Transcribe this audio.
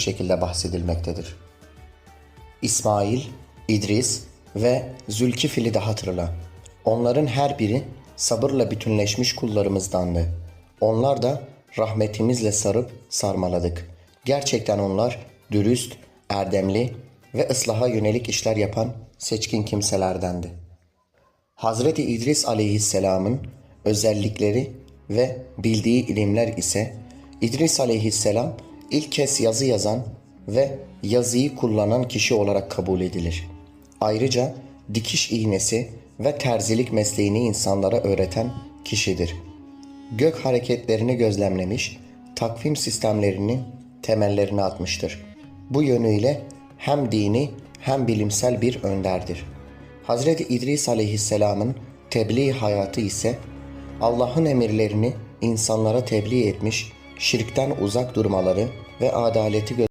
şekilde bahsedilmektedir. İsmail, İdris ve Zülkifil'i de hatırla. Onların her biri sabırla bütünleşmiş kullarımızdandı. Onlar da rahmetimizle sarıp sarmaladık. Gerçekten onlar dürüst, erdemli ve ıslaha yönelik işler yapan seçkin kimselerdendi. Hazreti İdris aleyhisselamın özellikleri ve bildiği ilimler ise İdris aleyhisselam ilk kez yazı yazan ve yazıyı kullanan kişi olarak kabul edilir. Ayrıca dikiş iğnesi ve terzilik mesleğini insanlara öğreten kişidir. Gök hareketlerini gözlemlemiş, takvim sistemlerinin temellerini atmıştır. Bu yönüyle hem dini hem bilimsel bir önderdir. Hazreti İdris aleyhisselamın tebliğ hayatı ise Allah'ın emirlerini insanlara tebliğ etmiş, şirkten uzak durmaları ve adaleti